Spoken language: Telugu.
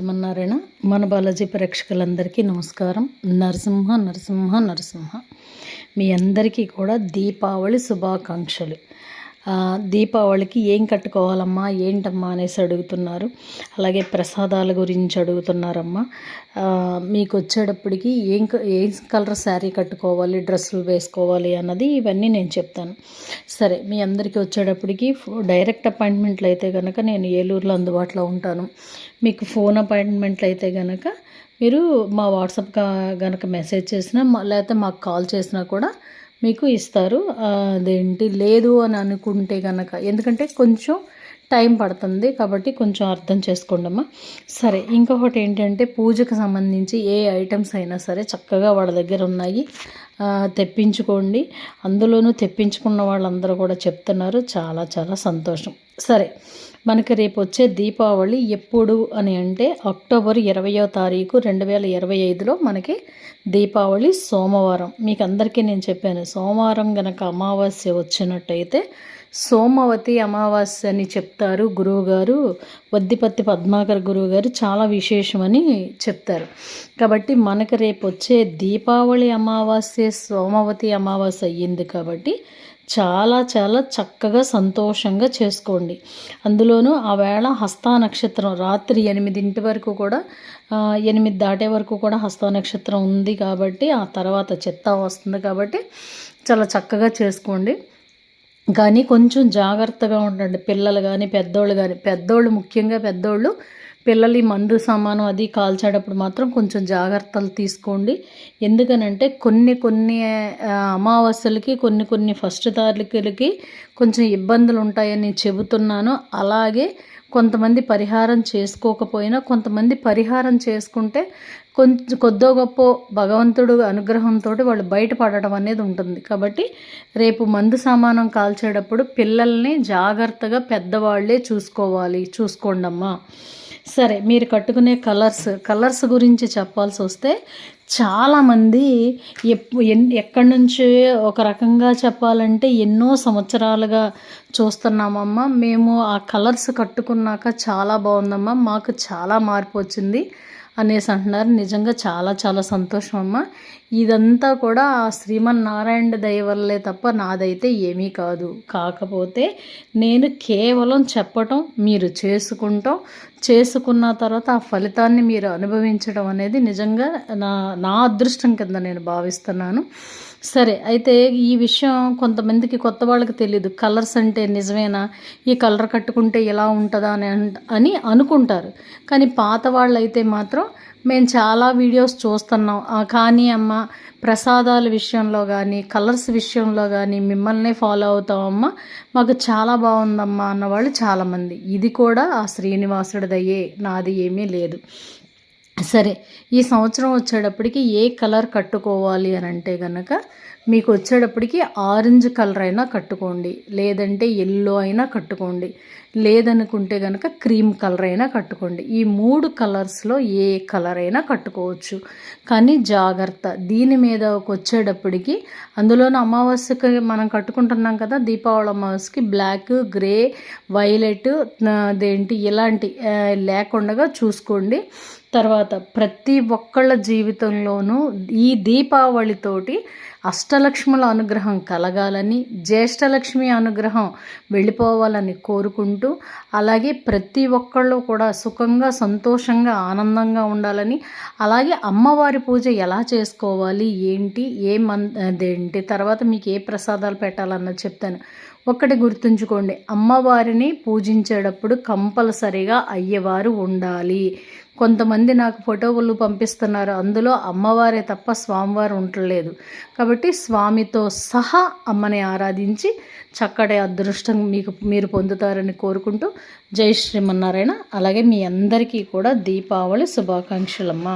శ్రీమన్నారాయణ మన బాలాజీ ప్రేక్షకులందరికీ నమస్కారం. నరసింహ నరసింహ నరసింహ. మీ అందరికీ కూడా దీపావళి శుభాకాంక్షలు. దీపావళికి ఏం కట్టుకోవాలమ్మా ఏంటమ్మా అనేసి అడుగుతున్నారు. అలాగే ప్రసాదాల గురించి అడుగుతున్నారమ్మా. మీకు వచ్చేటప్పటికి ఏం క- కలర్ శారీ కట్టుకోవాలి డ్రెస్సులు వేసుకోవాలి అన్నది ఇవన్నీ నేను చెప్తాను. సరే మీ అందరికీ వచ్చేటప్పటికి డైరెక్ట్ అపాయింట్మెంట్లు అయితే కనుక నేను ఏలూరులో అందుబాటులో ఉంటాను. మీకు ఫోన్ అపాయింట్మెంట్లు అయితే కనుక మీరు మా వాట్సాప్ కనుక మెసేజ్ చేసినా లేకపోతే మాకు కాల్ చేసినా కూడా మీకు ఇస్తారు. అదేంటి లేదు అని అనుకుంటే కనుక ఎందుకంటే కొంచెం టైం పడుతుంది కాబట్టి కొంచెం అర్థం చేసుకోండి అమ్మా సరే ఇంకొకటి ఏంటంటే పూజకు సంబంధించి ఏ ఐటమ్స్ అయినా సరే చక్కగా వాళ్ళ దగ్గర ఉన్నాయి. తెప్పించుకోండి. అందులోనూ తెప్పించుకున్న వాళ్ళందరూ కూడా చెప్తున్నారు. చాలా చాలా సంతోషం. సరే మనకి రేపు వచ్చే దీపావళి ఎప్పుడు అని అంటే అక్టోబర్ ఇరవయో తారీఖు రెండు వేల ఇరవై ఐదులో మనకి దీపావళి సోమవారం. మీకు అందరికీ నేను చెప్పాను సోమవారం గనక అమావాస్య వచ్చినట్టయితే సోమవతి అమావాస్య అని చెప్తారు గురువుగారు. వద్దిపత్తి పద్మాకర్ గురువు గారు చాలా విశేషమని చెప్తారు. కాబట్టి మనకు రేపు వచ్చే దీపావళి అమావాస్య సోమవతి అమావాస్య అయ్యింది కాబట్టి చాలా చాలా చక్కగా సంతోషంగా చేసుకోండి. అందులోనూ ఆ వేళ హస్తా నక్షత్రం రాత్రి ఎనిమిదింటి వరకు కూడా ఎనిమిది దాటే వరకు కూడా హస్తా నక్షత్రం ఉంది కాబట్టి ఆ తర్వాత చెత్త వస్తుంది కాబట్టి చాలా చక్కగా చేసుకోండి. కానీ కొంచెం జాగ్రత్తగా ఉండండి. పిల్లలు కానీ పెద్దోళ్ళు కానీ పెద్దోళ్ళు ముఖ్యంగా పెద్దోళ్ళు పిల్లలు ఈ మందు సామాను అది కాల్చేటప్పుడు మాత్రం కొంచెం జాగ్రత్తలు తీసుకోండి. ఎందుకనంటే కొన్ని కొన్ని అమావాస్యలకి కొన్ని కొన్ని ఫస్ట్ తారీఖులకి కొంచెం ఇబ్బందులు ఉంటాయని చెబుతున్నాను. అలాగే కొంతమంది పరిహారం చేసుకోకపోయినా కొంతమంది పరిహారం చేసుకుంటే కొంచెం కొద్దో గొప్ప భగవంతుడు అనుగ్రహంతో వాళ్ళు బయటపడడం అనేది ఉంటుంది. కాబట్టి రేపు మందు సామానం కాల్చేటప్పుడు పిల్లల్ని జాగ్రత్తగా పెద్దవాళ్ళే చూసుకోవాలి. చూసుకోండమ్మా. సరే మీరు కట్టుకునే కలర్స్ కలర్స్ గురించి చెప్పాల్సి వస్తే చాలామంది ఎప్పు ఎన్ ఎక్కడి నుంచి ఒక రకంగా చెప్పాలంటే ఎన్నో సంవత్సరాలుగా చూస్తున్నామమ్మా మేము ఆ కలర్స్ కట్టుకున్నాక చాలా బాగుందమ్మా మాకు చాలా మార్పు వచ్చింది అనేసి అంటున్నారు. నిజంగా చాలా చాలా సంతోషం అమ్మ. ఇదంతా కూడా ఆ శ్రీమన్నారాయణ దయ వల్లే తప్ప నాదైతే ఏమీ కాదు. కాకపోతే నేను కేవలం చెప్పటం మీరు చేసుకుంటాం చేసుకున్న తర్వాత ఆ ఫలితాన్ని మీరు అనుభవించడం అనేది నిజంగా నా నా అదృష్టం కింద నేను భావిస్తున్నాను. సరే అయితే ఈ విషయం కొంతమందికి కొత్త వాళ్ళకి తెలియదు కలర్స్ అంటే నిజమేనా? ఈ కలర్ కట్టుకుంటే ఎలా ఉంటుందా అని అంట- అని అనుకుంటారు. కానీ పాత వాళ్ళు అయితే మాత్రం మేము చాలా వీడియోస్ చూస్తున్నాం. కానీ అమ్మ ప్రసాదాల విషయంలో కానీ కలర్స్ విషయంలో కానీ మిమ్మల్నే ఫాలో అవుతామమ్మా మాకు చాలా బాగుందమ్మా అన్నవాళ్ళు చాలామంది. ఇది కూడా ఆ శ్రీనివాసుడిదయ్యే నాది ఏమీ లేదు. సరే ఈ సంవత్సరం వచ్చేటప్పటికి ఏ కలర్ కట్టుకోవాలి అని అంటే కనుక మీకు వచ్చేటప్పటికి ఆరెంజ్ కలర్ అయినా కట్టుకోండి లేదంటే ఎల్లో అయినా కట్టుకోండి లేదనుకుంటే కనుక క్రీమ్ కలర్ అయినా కట్టుకోండి. ఈ మూడు కలర్స్లో ఏ కలర్ అయినా కట్టుకోవచ్చు. కానీ జాగ్రత్త దీని మీద వచ్చేటప్పటికి అందులోనూ అమావాస్యకి మనం కట్టుకుంటున్నాం కదా దీపావళి అమావాస్యకి బ్లాక్ గ్రే వైలెట్ అదేంటి ఇలాంటి లేకుండా చూసుకోండి. తర్వాత ప్రతి ఒక్కళ్ళ జీవితంలోనూ ఈ దీపావళితోటి అష్టలక్ష్ముల అనుగ్రహం కలగాలని జ్యేష్ఠలక్ష్మి అనుగ్రహం వెళ్ళిపోవాలని కోరుకుంటూ అలాగే ప్రతి ఒక్కళ్ళు కూడా సుఖంగా సంతోషంగా ఆనందంగా ఉండాలని అలాగే అమ్మవారి పూజ ఎలా చేసుకోవాలి ఏంటి ఏ మన్ అదేంటి తర్వాత మీకు ఏ ప్రసాదాలు పెట్టాలన్నది చెప్తాను. ఒక్కటి గుర్తుంచుకోండి అమ్మవారిని పూజించేటప్పుడు కంపల్సరిగా అయ్యవారు ఉండాలి. కొంతమంది నాకు ఫోటోలు పంపిస్తున్నారు. అందులో అమ్మవారే తప్ప స్వామివారు ఉండలేదు. కాబట్టి స్వామితో సహా అమ్మని ఆరాధించి చక్కటి అదృష్టం మీకు మీరు పొందుతారని కోరుకుంటూ జై శ్రీమన్నారాయణ. అలాగే మీ అందరికీ కూడా దీపావళి శుభాకాంక్షలమ్మ.